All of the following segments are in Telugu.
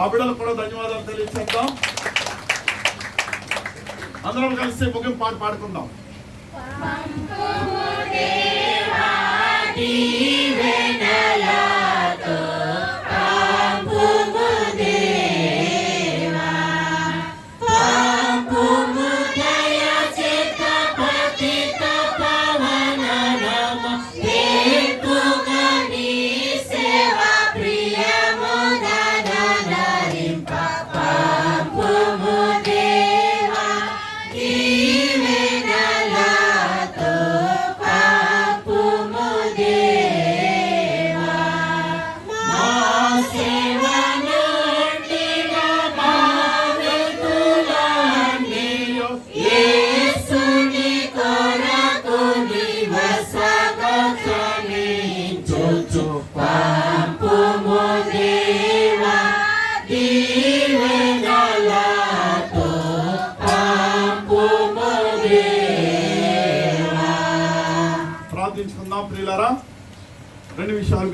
ఆ బిడ్డలకు కూడా ధన్యవాదాలు తెలియచేద్దాం. అందరం కలిసి ముగింపు పాట పాడుకుందాం. ప్రార్థించుకుందాం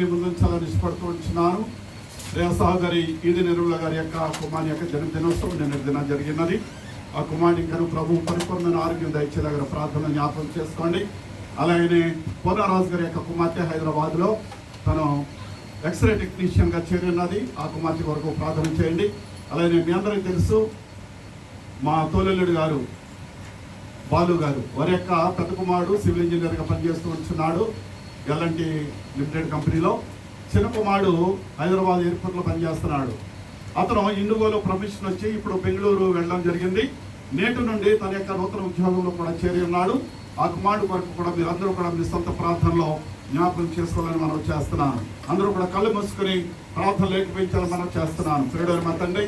మీ ముందు ఇష్టపడుతూ ఉంటున్నాను శ్రేయ సహోదరి ఈది నిర్మల గారి యొక్క కుమారి యొక్క జన్మదినోత్సవం నిన్న దినం జరిగినది. ఆ కుమారుని గారు ప్రభు పరిపూర్ణ ఆరోగ్యం దయచేలాగా ప్రార్థన జ్ఞాపకం చేసుకోండి. అలాగనే పూర్ణరాజు గారి యొక్క కుమార్తె హైదరాబాద్లో తను ఎక్స్రే టెక్నీషియన్గా చేరినది. ఆ కుమార్తె వరకు ప్రార్థన చేయండి. అలాగే మీ అందరికీ తెలుసు మా తోలెల్లుడు గారు బాలు గారు వారి యొక్క పెద్ద కుమారుడు సివిల్ ఇంజనీర్గా పనిచేస్తూ ఉంటున్నాడు. ఎల్ఎన్టీ లిమిటెడ్ కంపెనీలో చిన్నకుమారుడు హైదరాబాద్ ఎయిర్పోర్ట్లో పనిచేస్తున్నాడు. అతను ఇండుగోలో ప్రమిషన్ వచ్చి ఇప్పుడు బెంగళూరు వెళ్ళడం జరిగింది. నేటి నుండి తన యొక్క నూతన ఉద్యోగంలో కూడా చేరి ఉన్నాడు. ఆ కుమారుడు వరకు కూడా మీరందరూ కూడా మీ సొంత ప్రార్థనలో జ్ఞాపకం చేసుకోవాలని మనం చేస్తున్నాను. అందరూ కూడా కళ్ళు మూసుకొని ప్రార్థన లేకపోయించాలని మనం చేస్తున్నాను. ప్రియుడు మా తండ్రి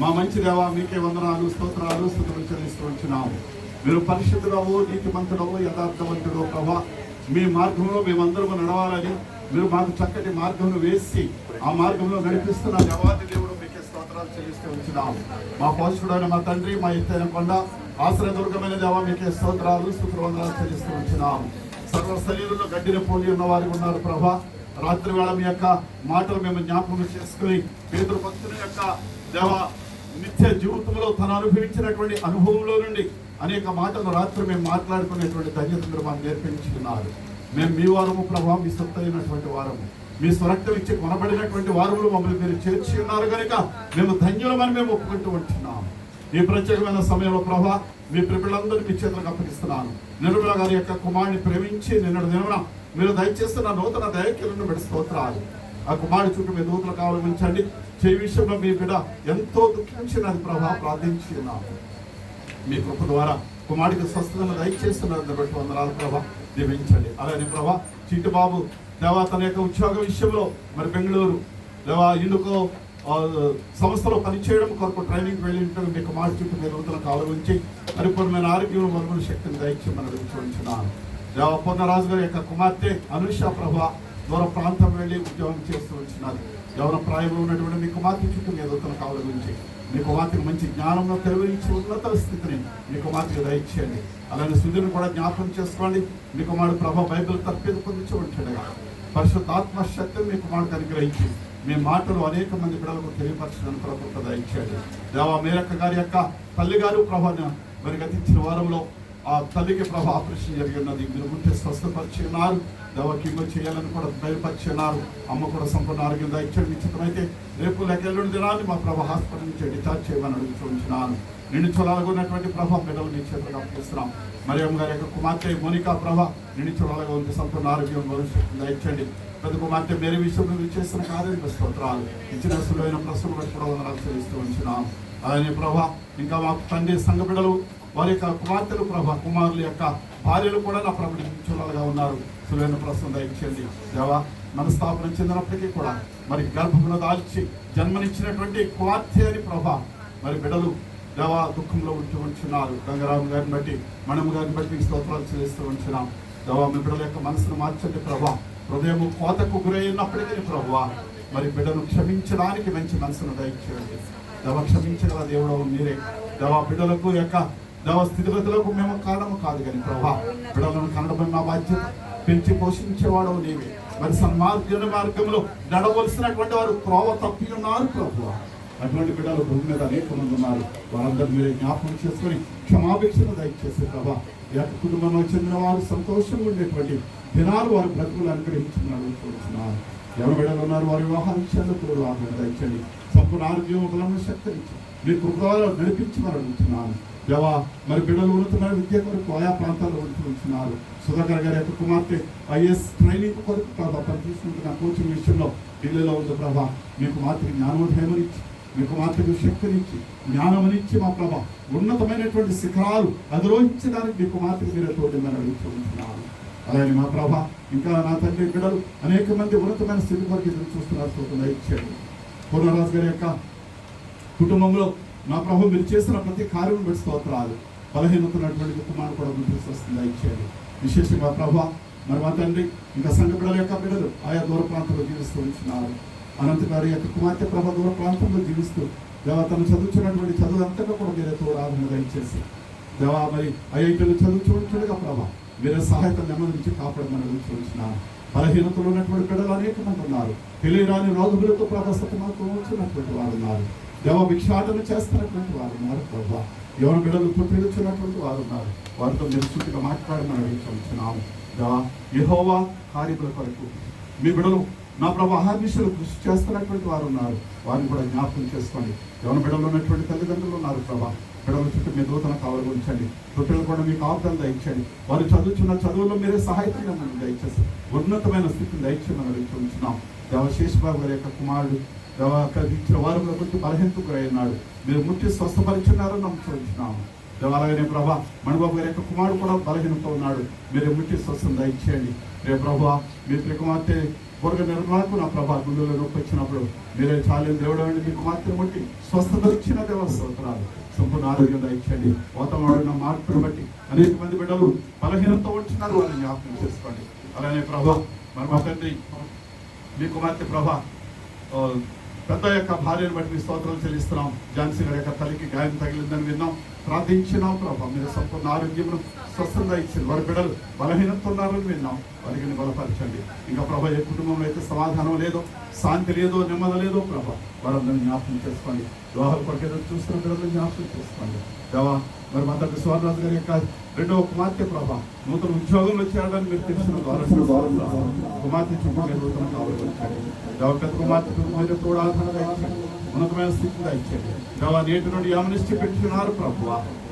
మా మంచి దేవ మీకే వందనాలు స్తోత్రాలు స్థుతులు చెల్లిస్తూ వచ్చినాము. మీరు పరిశుద్ధుడవు నీతిమంతుడవు యథార్థవంతుడు ప్రభా మీ మార్గంలో మేమందరము నడవాలని మీరు మాకు చక్కటి మార్గంలో వేసి ఆ మార్గంలో నడిపిస్తున్న దేవాది దేవుడు మీకే స్తోత్రాలు చెల్లిస్తూ ఉంచున్నాం మా పోషకుడైన మా తండ్రి మా ఎత్తైన కొండ ఆశ్రయదుర్గమైన దేవ మీకే స్తోత్రాలు స్తోత్రవందనాలు చెల్లిస్తూ ఉంచున్నాం సర్వ శరీరంలో గడ్డిన పోలి ఉన్న వారికి ఉన్నారు ప్రభా. రాత్రి వేళ మీ యొక్క మాటలు మేము జ్ఞాపకం చేసుకుని పేదరు భక్తుల యొక్క దేవ నిత్య జీవితంలో తను అనుభవించినటువంటి అనుభవంలో నుండి అనేక మాటలు రాత్రి మేము మాట్లాడుకునేటువంటి ధన్యత మీరు మాకు నేర్పించుకున్నారు. మేము మీ వారము ప్రభావం మీ సొత్తైనటువంటి వారము. మీ స్వరక్తం ఇచ్చి కొనబడినటువంటి వారములు మమ్మల్ని మీరు చేర్చి ఉన్నారు కనుక మేము ధన్యులమని మేము ఒప్పుకుంటూ ఉంటున్నాము ఈ ప్రత్యేకమైన సమయంలో ప్రభా మీ పిల్లలందరినీ మీ చేతులకు అప్పగిస్తున్నాను. నిర్మల గారి యొక్క కుమారుని ప్రేమించి నిన్నటి దినమున మీరు దయచేస్తున్న నూతన దయకిలను పెడి స్తోత్రాలు ఆ కుమారుడు చుట్టూ మీ దూతలు కావాలి ఉంచండి చేయి విషయంలో మీ బిడ్డ ఎంతో దుఃఖించినది ప్రభా ప్రార్థించున్నాము మీ కృప ద్వారా కుమారుడికి స్వస్థతను దయచేస్తున్నారు బట్టి వందనాలు ప్రభా దీవించండి. అలానే ప్రభా చీటిబాబు దేవా తన యొక్క ఉద్యోగ విషయంలో మరి బెంగళూరు దేవా ఇందుకో సంస్థలో పనిచేయడం కొరకు ట్రైనింగ్ వెళ్ళి మీ కుమారుడు చుట్టూ మీ నూతన కాలు పరిపూర్ణమైన ఆరోగ్యం మరుగుల శక్తిని దయచేయమని అడుగుతుంటున్నాను దేవా పూర్ణరాజు గారి యొక్క కుమార్తె అనుష ప్రభా దూర ప్రాంతం వెళ్ళి ఉద్యోగం చేస్తూ వచ్చినారు. యవన ప్రాయంలో ఉన్నటువంటి మీ కుమార్తె చుట్టూ మీ నూతన కావుల గురించి. మీ కుమార్తెకు మంచి జ్ఞానంలో తెలివించి ఉన్నత స్థితిని మీ కుమార్తెకు దయచేయండి. అలానే సుధీర్ని కూడా జ్ఞాపకం చేసుకోండి. మీ కుమారుడు ప్రభా బైబిల్ తర్పేది పొందించి ఉంటాడుగా పరిశుద్ధాత్మ శక్తి మీ కుమారుడికి అనుగ్రహించి మీ మాటలు అనేక మంది పిల్లలకు తెలియపరచడానికి ప్రభుత్వ దయచేయండి. దేవా మేరక్క గారి యొక్క తల్లి గారు ప్రభాని మరి గతించిన వారంలో ఆ తల్లికి ప్రభా ఆపరేషన్ జరిగి ఉన్నది. మీరు ముందే స్వస్థపరిచి ఉన్నారు దేవకి చేయాలని కూడా బయలుపరిచి ఉన్నారు అమ్మ కూడా సంపూర్ణ ఆరోగ్యం దయచేయండి నిశ్చితమైతే రేపు లెక్కలుండి దినాన్ని మా ప్రభా హాస్పిటల్ నుంచి డిశ్చార్జ్ చేయమని అడుగుతూ నిన్ను చూడాలనుకున్నటువంటి ప్రభా బిడ్డలు మీ చేతులకు అప్పగిస్తున్నాం. మరియమ్మ గారి యొక్క కుమార్తె మోనికా ప్రభ నిన్ను చూడాలగా ఉంది సంపూర్ణ ఆరోగ్యం భవిష్యత్తు దయచేయండి. పెద్ద కుమార్తె మేరీ విషయంలో మీరు చేస్తున్న కార్యానికి స్తోత్రాలు. ఇచ్చిన సులువైన ప్రశ్నలు బట్టి కూడా వందనాలు చెల్లిస్తూ ఉంచున్నాం అలానే ప్రభా ఇంకా మా తండ్రి సంఘ బిడ్డలు వారి యొక్క కుమార్తెలు ప్రభ కుమారుల యొక్క భార్యలు కూడా నా ప్రభు ఉన్నారు. సులువైన ప్రశ్న దయచేయండి. దేవా మనస్తాపన చెందినప్పటికీ కూడా మరి గర్భమును దాల్చి జన్మనిచ్చినటువంటి కుమార్తె అని ప్రభ మరి బిడలు దేవా దుఃఖంలో ఉంటూ ఉంచున్నారు గంగరాము గారిని బట్టి మనము గారిని బట్టి స్తోత్రాలు చేస్తూ ఉంచున్నాం దేవా మీ బిడ్డల యొక్క మనసును మార్చండి ప్రభా. హృదయం కోతకు గురైనప్పటికీ ప్రభా మరి బిడ్డను క్షమించడానికి మంచి మనసును దయచేయండి. దేవ క్షమించగల దేవుడు మీరే. దేవా బిడ్డలకు యొక్క దేవ స్థితిగతులకు మేము కారణము కాదు కానీ ప్రభా బిడ్డలను కనడమే మా బాధ్యత పెంచి పోషించేవాడు నీవే. మరి సన్మార్గన మార్గంలో నడవలసినటువంటి వారు త్రోవ తప్పి ఉన్నారు ప్రభు. అటువంటి బిడ్డలు భూమి మీద అనేక మంది ఉన్నారు. వారందరూ మీరు జ్ఞాపకం చేసుకొని క్షమాపేక్షను దయచేసి ప్రభా యొక్క కుటుంబంలో చెందిన వారు సంతోషంగా ఉండేటువంటి దినాలు వారి బ్రతుకులు అనుగ్రహించుకున్నాడు చూస్తున్నారు ఎవరు బిడ్డలు ఉన్నారు వారి వివాహ విషయాల్లో కూడా వారిని దయచండి సంపూర్ణ ఆరోగ్యం బలమైన శక్తిని మీ కృపలో నడిపించమని అడుగుతున్నాను. దేవా మరి బిడ్డలు ఉన్నతమైన విద్య కొరకు ఆయా ప్రాంతాల్లో ఉంటున్నారు సుధాకర్ గారి యొక్క కుమార్తె ఐఎస్ ట్రైనింగ్ కొరకు ప్రభా పనిచేసుకుంటున్న కోచింగ్ విషయంలో ఢిల్లీలో ఉంది ప్రభా. మీ కుమార్తెకి జ్ఞానోదయమనిచ్చి మీ కుమార్తెకు శక్తినిచ్చి జ్ఞానమనిచ్చి మా ప్రభా ఉన్నతమైనటువంటి శిఖరాలు అధిరోహించడానికి మీ కుమార్తెకి మీరే తోడిందని అడుగుతున్నాను అలాగే మా ప్రభా ఇంకా నా తండ్రి బిడ్డలు అనేక మంది ఉన్నతమైన స్థితి కొరకు ఎదురు చూస్తున్నారు చూస్తున్నా పూర్ణరాజు గారి యొక్క కుటుంబంలో నా ప్రభు మీరు చేసిన ప్రతి కార్యం బట్టి స్తోత్రాలు. బలహీనతున్నటువంటి కుమారు కూడా గుర్తిస్తూ వస్తుంది. ఇచ్చేది విశేషంగా ప్రభా మరి మా తండ్రి ఇంకా సంఘ బిడ్డల యొక్క బిడ్డలు ఆయా దూర ప్రాంతంలో జీవిస్తూ ఉంటున్నారు. అనంత గారి యొక్క కుమార్తె ప్రభ దూర ప్రాంతంలో జీవిస్తూ దేవా తను చదువుతున్నటువంటి చదువు అంతగా కూడా మీరే తోరాధన దయచేసి దేవా మరి ఐఐటీలు చదువు చూడగా ప్రభా మీరే సహాయత నెమ్మదించి కాపాడమని అడుగుతున్నాను బలహీనతలు ఉన్నటువంటి బిడ్డలు అనేక మంది ఉన్నారు. తెలియరాని రోగులతో ప్రభాసతమాతో వచ్చినటువంటి వారు ఉన్నారు. దేవ భిక్షాటన చేస్తున్నటువంటి వారు ఉన్నారు ప్రభా. ఎవరి బిడ్డలు పుట్టించున్నటువంటి వారు ఉన్నారు. వారితో మీరు సూటిగా మాట్లాడమని అడుగుతున్నాము దేవా యహోవా కార్యముల కొరకు మీ బిడ్డలు నా ప్రభా ఆహార్నిశలు కృషి చేస్తున్నటువంటి వారు ఉన్నారు. వారిని కూడా జ్ఞాపకం చేసుకోండి. ఎవరి బిడ్డలు ఉన్నటువంటి తల్లిదండ్రులు ఉన్నారు ప్రభా. బిడ్డల చుట్టూ మీ దూతన కావలు ఉంచండి. తొట్టెలు కూడా మీకు ఆప్తం దయచండి వారు చదువుతున్న చదువులో మీరే సహాయకులుగా మనం దయచేసి ఉన్నతమైన స్థితిని దయచేయమని అడుగుతున్నాం దేవశేషబాబు గారి యొక్క కుమారుడు దేవ ఇచ్చిన వారు కొంచెం బలహీనతకు గురయ్యన్నాడు మీరు ముట్టి స్వస్థపరిచున్నారని నమ్ముతున్నాము. అలాగనే ప్రభా మణిబాబు గారి యొక్క కుమారుడు కూడా బలహీనతో ఉన్నాడు. మీరు ముట్టి స్వస్థం దయచేయండి. రే ప్రభా మీ త్రికుమార్తె బుర్గ నా ప్రభా గుండెలో నొప్పి వచ్చినప్పుడు మీరే చాలే దేవుడు అండి మీ కుమార్తెను ముట్టి స్వస్థత ఇచ్చిన దేవస్తోత్రాలు సంపూర్ణ ఆరోగ్యం దయచేయండి. వాతావరణ మార్పును బట్టి అనేక మంది బిడ్డలు బలహీనంతో ఉంటున్నారు వాళ్ళని జ్ఞాపకం చేసుకోండి. అలానే ప్రభా మరి మా తండ్రి మీ కుమార్తె ప్రభ పెద్ద యొక్క భార్యను బట్టి మీ స్తోత్రాలు చెల్లిస్తున్నాం. ఝాన్సీ గారి యొక్క తల్లికి గాయం తగిలిందని విన్నాం. ప్రార్థించినాం ప్రభా మీరు సంపూర్ణ ఆరోగ్యమును స్వస్థంగా ఇచ్చింది వారి బిడ్డలు బలహీనత ఉన్నారని విన్నాం. వారికి బలపరచండి. ఇంకా ప్రభా ఏ కుటుంబంలో అయితే సమాధానం లేదో శాంతి లేదో నెమ్మది లేదో ప్రభా వారందరినీ జ్ఞాపకం చేసుకోండి. వివాహాల కొరకేదో చూస్తున్న బిడ్డలు జ్ఞాపకం చేసుకోండి. దేవా మరి మా తండ్రి గారి యొక్క రెండవ కుమార్తె ప్రభా నూతన ఉద్యోగంలో చేరడానికి మీరు తెలిసిన కుమార్తె చుట్టూ పెద్ద కుమార్తె మీరు కూడా ఉన్నతమైన స్థితిగా ఇచ్చాడు దేవ నేటి నుండి యామనిష్టి పెట్టుకున్నారు ప్రభు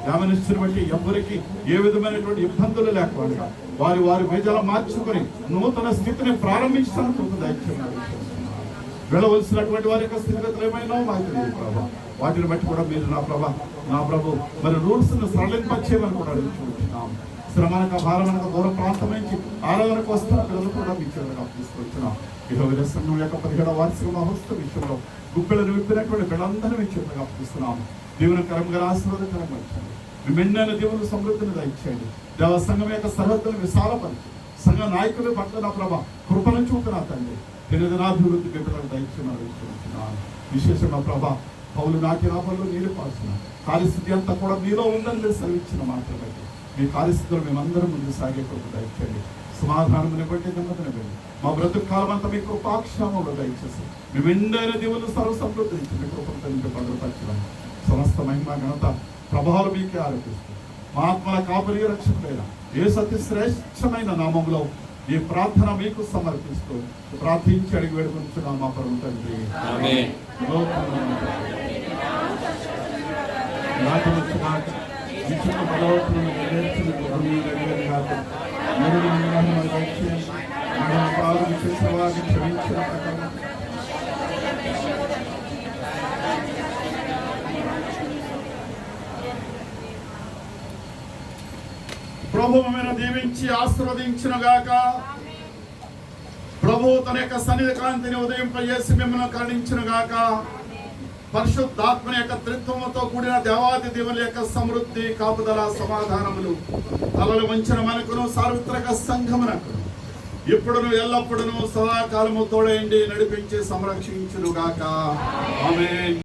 యామనిష్టిని బట్టి ఎవరికి ఏ విధమైనటువంటి ఇబ్బందులు లేకుండా వారి వారి వేజాలు మార్చుకొని నూతన స్థితిని ప్రారంభించడానికి దయచేయాలి వెళ్ళవలసినటువంటి వారి యొక్క స్థితిగతులు ఏమైనా మాకు తెలియదు ప్రభా వాటిని బట్టి కూడా మీరు నా ప్రభా నా ప్రభు మరి రూల్స్ను సరళింపచేయమని కూడా అడుగుతున్నాం శ్రమనక భారమనక దూర ప్రాంతం నుంచి ఆరాధనకు వస్తున్న పిల్లలు కూడా మీ చివరికి తీసుకొచ్చున్నాం ఇరవై సంఘం యొక్క పదిహేడవ వార్షిక మహోత్సవ విషయంలో గుప్పెలను విప్పినటువంటి బిడ్డలందరూ మీ చివరికి అప్పిస్తున్నాము దీవెనకరంగా ఆశీర్వాదకరంగా ఇచ్చండి మీ మెండైన దేవుని సమృద్ధిని దయచేయండి. దేవ సంఘం యొక్క సరిహద్దులు విశాలపరిచి. సంఘ నాయకులు పట్ల నా ప్రభ కృపను చూపునా తండ్రి. దినదినాభివృద్ధి బిడ్డలకు దయచేయమని అడుగుతున్నాను విశేషంగా ప్రభా పౌలు నాటి రాబల్లో నీరు పాల్సిన కార్యస్థితి అంతా కూడా మీలో ఉందని మీరు సెలవిచ్చిన మాత్రమే మీ కార్యస్థితులు మేమందరం ముందు సాగే కొరకు దయచేయండి. సమాధానం బట్టి నెమ్మదిని వెళ్ళి మా బ్రతుకు కాలం అంతా మీ కృపాక్షేమంలో దయచేసి. మేము ఎండైన దేవులు సర్వ మీ కృపంతో మీకు భద్రపరచడం సమస్త మహిమ ఘనత ప్రభావాలు మీకే ఆరోపిస్తుంది మా ఆత్మల కాపరి రక్షకులైన ఏ సతి శ్రేష్టమైన నామంలో ఈ ప్రార్థన మీకు సమర్పిస్తూ ప్రార్థించి అడిగి వేడుకుంటున్నాం మా ప్రభు తండ్రి. వచ్చిన ఇచ్చిన బలవంతులను నెరవేర్చిన మన పాలు చేసిన వారిని క్షమించిన ప్రకారం ప్రభువమైన దీవించి ఆశీర్వదించిన గాక ప్రభు తన యొక్క సన్నిధి కాంతిని ఉదయింపజేసి మిమ్మల్ని కరుణించిన గాక పరిశుద్ధాత్మ యొక్క త్రిత్వముతో కూడిన దేవాది దేవుని యొక్క సమృద్ధి కాపుదల సమాధానములు. తలలు వంచిన మనకును సార్వత్రిక సంఘమునకు ఇప్పుడును ఎల్లప్పుడును సదాకాలము తోడేండి నడిపించి సంరక్షించును గాక ఆమె